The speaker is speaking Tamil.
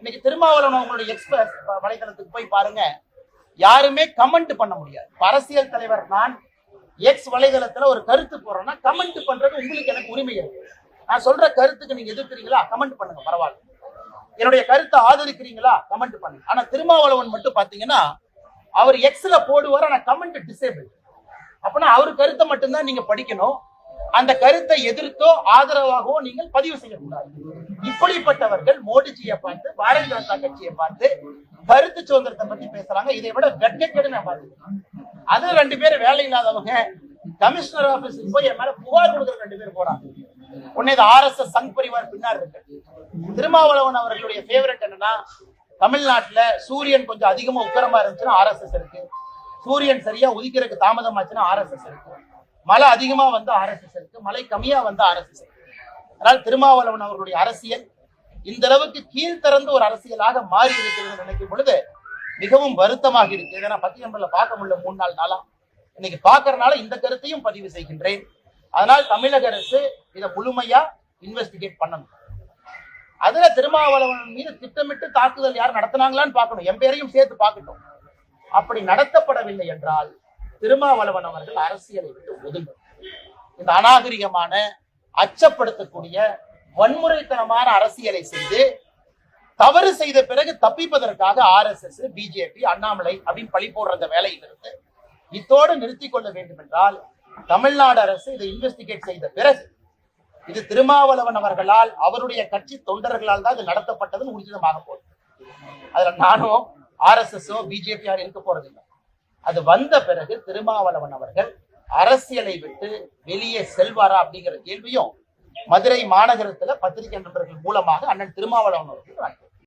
இன்னைக்கு திருமாவளவன் அவங்களுடைய எக்ஸ்பிரஸ் வலைதளத்துக்கு போய் பாருங்க. யாருமே கமெண்ட் பண்ண முடியாது. அரசியல் தலைவர் நான் எக்ஸ் வலைதளத்துல ஒரு கருத்து போடுறேன்னா கமெண்ட் பண்றது உங்களுக்கு எனக்கு உரிமை இருக்கு. நான் சொல்ற கருத்துக்கு நீங்க எதிர்க்கிறீங்களா? கமெண்ட் பண்ணுங்க பரவாயில்ல. என்னுடைய கருத்தை ஆதரிக்கிறீங்களா? கமெண்ட் பண்ணுங்க. ஆனா திருமாவளவன் மட்டும் பாத்தீங்கன்னா அவர் எக்ஸ்ல போடுவார் ஆனா கமெண்ட் டிசேபிள் அப்பனா அவர் கருத்தை மட்டும்தான் நீங்க படிக்கணும். அந்த கருத்தை எதிர்த்தோ ஆதரவாகவோ நீங்கள் பதிவு செய்யக்கூடாது. இப்படிப்பட்டவர்கள் மோடிஜியை பார்த்து பாரதிய ஜனதா கட்சியை பார்த்து கருத்து சுதந்திரத்தை பத்தி பேசுறாங்க. இதை விட வெட்கக்கேடு நான் பார்த்துருக்கேன் அது ரெண்டு பேரும் வேலை இல்லாதவங்க கமிஷனர் ஆபீஸுக்கு போய் என் மேல புகார் கொடுக்குற ரெண்டு பேர் போறாங்க. உடனே இது R S S Sangh Parivar பின்னாடி இருக்கு. திருமாவளவன் அவர்களுடைய ஃபேவரட் என்னன்னா தமிழ்நாட்டுல சூரியன் கொஞ்சம் அதிகமா உக்கரமா இருந்துச்சுன்னா ஆர் எஸ் எஸ் இருக்கு. சூரியன் சரியா உதிக்கிறதுக்கு தாமதமாச்சுன்னா ஆர் எஸ் எஸ் இருக்கு. மழை அதிகமா வந்து ஆர் எஸ் எஸ் இருக்கு. மழை கம்மியா வந்து ஆர் எஸ் எஸ் இருக்கு. அதனால் திருமாவளவன் அவர்களுடைய அரசியல் இந்த அளவுக்கு கீழ்த்திறந்து ஒரு அரசியலாக மாறி இருக்கிறது நினைக்கும் பொழுது மிகவும் வருத்தமாக இருக்கு. இதை நான் பத்தி நம்பர்ல பார்க்க முடியல மூணு நாள் நாளா. இன்னைக்கு பாக்குறதுனால இந்த கருத்தையும் பதிவு செய்கின்றேன். அதனால் தமிழக அரசு இதை முழுமையா இன்வெஸ்டிகேட் பண்ணணும். அதுல திருமாவளவன் மீது திட்டமிட்டு தாக்குதல் யார் நடத்தினாங்களான்னு பார்க்கணும். என் பேரையும் சேர்த்து பார்க்கட்டும். அப்படி நடத்தப்படவில்லை என்றால் திருமாவளவன் அவர்கள் அரசியலை விட்டு ஒதுங்கும் இந்த அநாகரிகமான அச்சப்படுத்தக்கூடிய வன்முறைத்தனமான அரசியலை செய்து தவறு செய்த பிறகு தப்பிப்பதற்காக R S S BJP Annamalai அப்படின்னு பழி போடுற அந்த வேலையிலிருந்து இத்தோடு நிறுத்திக் கொள்ள வேண்டும் என்றால் தமிழ்நாடு அரசு இதை இன்வெஸ்டிகேட் செய்த பிறகு இது திருமாவளவன் அவர்களால் அவருடைய கட்சி தொண்டர்களால் தான் இது நடத்தப்பட்டதுன்னு உறுதிதமாக போகுது. அதுல நானும் ஆர் எஸ் எஸ் பிஜேபியார் இருக்க போறதில்லை. அது வந்த பிறகு திருமாவளவன் அவர்கள் அரசியலை விட்டு வெளியே செல்வாரா அப்படிங்கிற கேள்வியும் மதுரை மாநகரத்துல பத்திரிகை நண்பர்கள் மூலமாக அண்ணன் திருமாவளவன் அவர்கள்